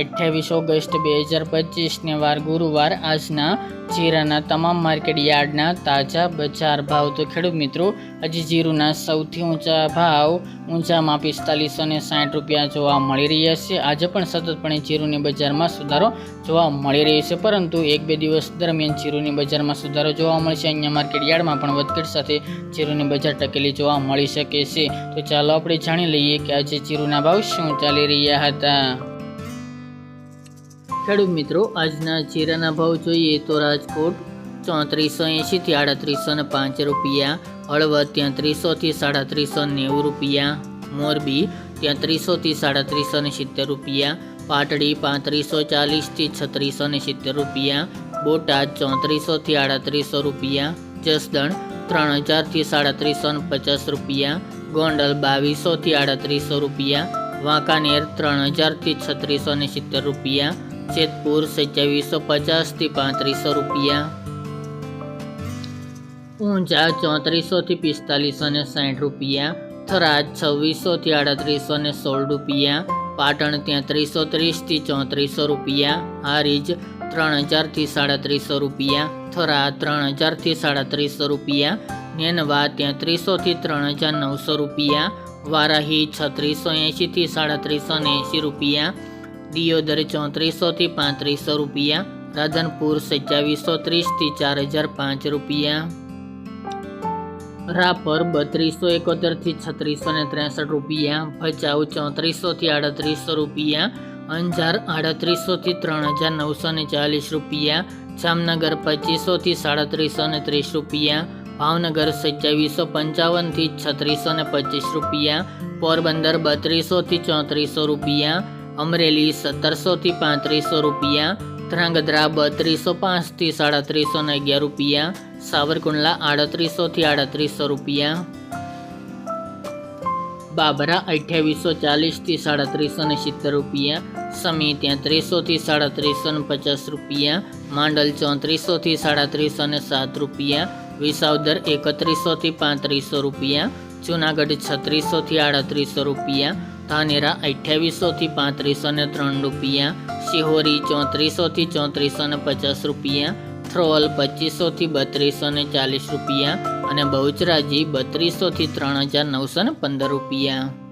અઠ્યાવીસ ઓગસ્ટ બે હજાર પચીસને વાર ગુરુવાર આજના જીરાના તમામ માર્કેટ યાર્ડના તાજા બજાર ભાવ તો ખેડૂત મિત્રો, હજી જીરુના સૌથી ઊંચા ભાવ ઊંચામાં પિસ્તાલીસો ને સાઠ રૂપિયા જોવા મળી રહ્યા છે. આજે પણ સતતપણે જીરુની બજારમાં સુધારો જોવા મળી રહ્યો છે, પરંતુ એક બે દિવસ દરમિયાન જીરુની બજારમાં સુધારો જોવા મળશે અહીંયા માર્કેટ યાર્ડમાં પણ વધઘટ સાથે જીરુની બજાર ટકેલી જોવા મળી શકે છે. તો ચાલો આપણે જાણી લઈએ કે આજે જીરુના ભાવ શું ચાલી રહ્યા હતા. ખેડૂત મિત્રો, આજના જીરાના ભાવ જોઈએ તો રાજકોટ ચોત્રીસો એંશીથી આડત્રીસો ને પાંચ રૂપિયા હળવદ ત્યાં ત્રીસોથી સાડત્રીસો નેવું રૂપિયા, મોરબી ત્યાં ત્રીસોથી સાડત્રીસો ને સિત્તેર રૂપિયા, પાટડી પાંત્રીસો ચાલીસથી છત્રીસો ને સિત્તેર રૂપિયા બોટાદ ચોત્રીસોથી આડત્રીસો રૂપિયા, જસદણ ત્રણ હજારથી સાડત્રીસો ને પચાસ રૂપિયા, ગોંડલ બાવીસોથી આડત્રીસો રૂપિયા, વાંકાનેર ત્રણ હજારથી છત્રીસો ને સિત્તેર રૂપિયા જેતપુર સત્યાવીસો પચાસથી પાંત્રીસો રૂપિયા. ઊંઝા ચોત્રીસોથી પિસ્તાલીસો ને સાઠ રૂપિયા. થરાદ છવ્વીસોથી આડત્રીસો ને સોળ રૂપિયા. પાટણ ત્યાં ત્રીસો ત્રીસથી ચોત્રીસો રૂપિયા. હારીજ ત્રણ હજારથી સાડત્રીસો રૂપિયા. થરા ત્રણ હજારથી સાડત્રીસો રૂપિયા. નેનવા ત્યાં ત્રીસોથી ત્રણ હજાર નવસો રૂપિયા. વારાહી છત્રીસો એંશીથી સાડત્રીસો ને એંશી રૂપિયા. દિયોદર ચોત્રીસોથી પાંત્રીસો રૂપિયા, રાધનપુર સત્યાવીસો ત્રીસથી ચાર હજાર પાંચ રૂપિયા. રાપર બત્રીસો એકોતેરથી છત્રીસો ને ત્રેસઠ રૂપિયા, ભચાઉ ચોત્રીસોથી આડત્રીસો રૂપિયા, અંજાર આડત્રીસોથી ત્રણ હજાર નવસો ને ચાલીસ રૂપિયા, જામનગર પચીસોથી સાડત્રીસો ને ત્રીસ રૂપિયા, ભાવનગર સત્યાવીસો પંચાવનથી છત્રીસો ને પચીસ રૂપિયા, પોરબંદર બત્રીસોથી ચોત્રીસો રૂપિયા અમરેલી સત્તરસોથી પાંત્રીસો રૂપિયા, ધ્રાંગધ્રા બત્રીસો પાંચથી સાડત્રીસો ને અગિયાર રૂપિયા, સાવરકુંડલા આડત્રીસોથી આડત્રીસો રૂપિયા. બાબરા અઠ્યાવીસો ચાલીસથી સાડત્રીસો ને સિત્તેર રૂપિયા, સમી ત્યાં ત્રીસોથી સાડત્રીસો ને પચાસ રૂપિયા, માંડલ ચોત્રીસોથી સાડત્રીસો ને સાત રૂપિયા, વિસાવદર એકત્રીસોથી પાંત્રીસો રૂપિયા, જૂનાગઢ છત્રીસોથી આડત્રીસો રૂપિયા ધાનેરા અઠ્યાવીસોથી પાંત્રીસો ને ત્રણ રૂપિયા શિહોરી ચોત્રીસોથી ચોત્રીસો ને પચાસ રૂપિયા, થ્રોલ પચીસોથી બત્રીસો ને ચાલીસ રૂપિયા અને બહુચરાજી બત્રીસોથી ત્રણ હજાર નવસો ને પંદર રૂપિયા.